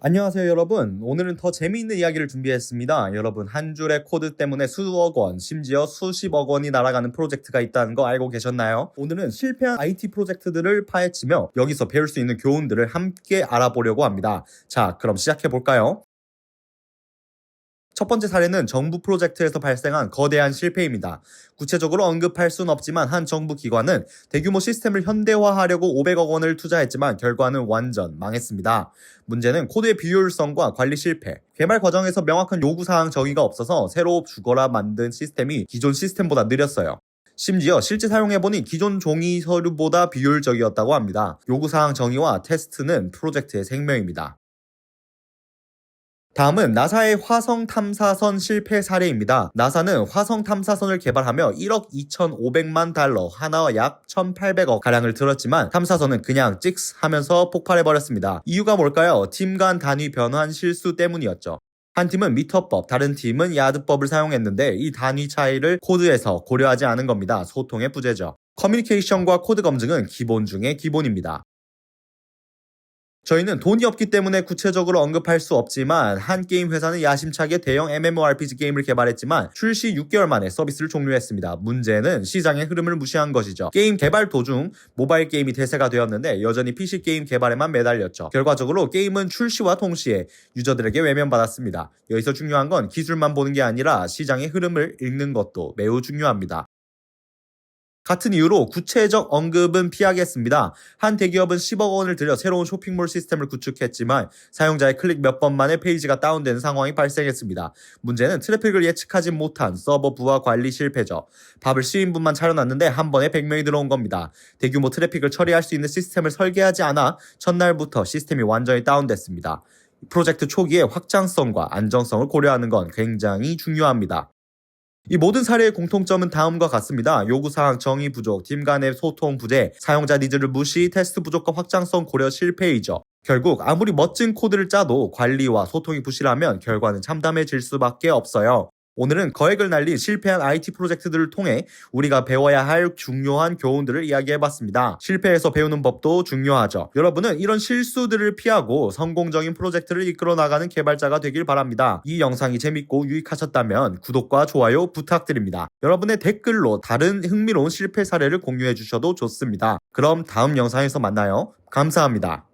안녕하세요 여러분 오늘은 더 재미있는 이야기를 준비했습니다 여러분 한 줄의 코드 때문에 수억 원 심지어 수십억 원이 날아가는 프로젝트가 있다는 거 알고 계셨나요? 오늘은 실패한 IT 프로젝트들을 파헤치며 여기서 배울 수 있는 교훈들을 함께 알아보려고 합니다 자 그럼 시작해 볼까요? 첫 번째 사례는 정부 프로젝트에서 발생한 거대한 실패입니다. 구체적으로 언급할 수는 없지만 한 정부 기관은 대규모 시스템을 현대화하려고 500억 원을 투자했지만 결과는 완전 망했습니다. 문제는 코드의 비효율성과 관리 실패, 개발 과정에서 명확한 요구사항 정의가 없어서 새로 죽어라 만든 시스템이 기존 시스템보다 느렸어요. 심지어 실제 사용해보니 기존 종이 서류보다 비효율적이었다고 합니다. 요구사항 정의와 테스트는 프로젝트의 생명입니다. 다음은 나사의 화성 탐사선 실패 사례입니다. 나사는 화성 탐사선을 개발하며 1억 2,500만 달러, 하나 약 1,800억 가량을 들었지만 탐사선은 그냥 찍스 하면서 폭발해 버렸습니다. 이유가 뭘까요? 팀 간 단위 변환 실수 때문이었죠. 한 팀은 미터법, 다른 팀은 야드법을 사용했는데 이 단위 차이를 코드에서 고려하지 않은 겁니다. 소통의 부재죠. 커뮤니케이션과 코드 검증은 기본 중의 기본입니다. 저희는 돈이 없기 때문에 구체적으로 언급할 수 없지만 한 게임 회사는 야심차게 대형 MMORPG 게임을 개발했지만 출시 6개월 만에 서비스를 종료했습니다. 문제는 시장의 흐름을 무시한 것이죠. 게임 개발 도중 모바일 게임이 대세가 되었는데 여전히 PC 게임 개발에만 매달렸죠. 결과적으로 게임은 출시와 동시에 유저들에게 외면받았습니다. 여기서 중요한 건 기술만 보는 게 아니라 시장의 흐름을 읽는 것도 매우 중요합니다. 같은 이유로 구체적 언급은 피하겠습니다. 한 대기업은 10억 원을 들여 새로운 쇼핑몰 시스템을 구축했지만 사용자의 클릭 몇 번 만에 페이지가 다운되는 상황이 발생했습니다. 문제는 트래픽을 예측하지 못한 서버 부하 관리 실패죠. 밥을 10인분만 차려놨는데 한 번에 100명이 들어온 겁니다. 대규모 트래픽을 처리할 수 있는 시스템을 설계하지 않아 첫날부터 시스템이 완전히 다운됐습니다. 프로젝트 초기에 확장성과 안정성을 고려하는 건 굉장히 중요합니다. 이 모든 사례의 공통점은 다음과 같습니다. 요구사항 정의 부족, 팀 간의 소통 부재, 사용자 니즈를 무시, 테스트 부족과 확장성 고려 실패이죠. 결국 아무리 멋진 코드를 짜도 관리와 소통이 부실하면 결과는 참담해질 수밖에 없어요. 오늘은 거액을 날린 실패한 IT 프로젝트들을 통해 우리가 배워야 할 중요한 교훈들을 이야기해봤습니다. 실패해서 배우는 법도 중요하죠. 여러분은 이런 실수들을 피하고 성공적인 프로젝트를 이끌어 나가는 개발자가 되길 바랍니다. 이 영상이 재밌고 유익하셨다면 구독과 좋아요 부탁드립니다. 여러분의 댓글로 다른 흥미로운 실패 사례를 공유해 주셔도 좋습니다. 그럼 다음 영상에서 만나요. 감사합니다.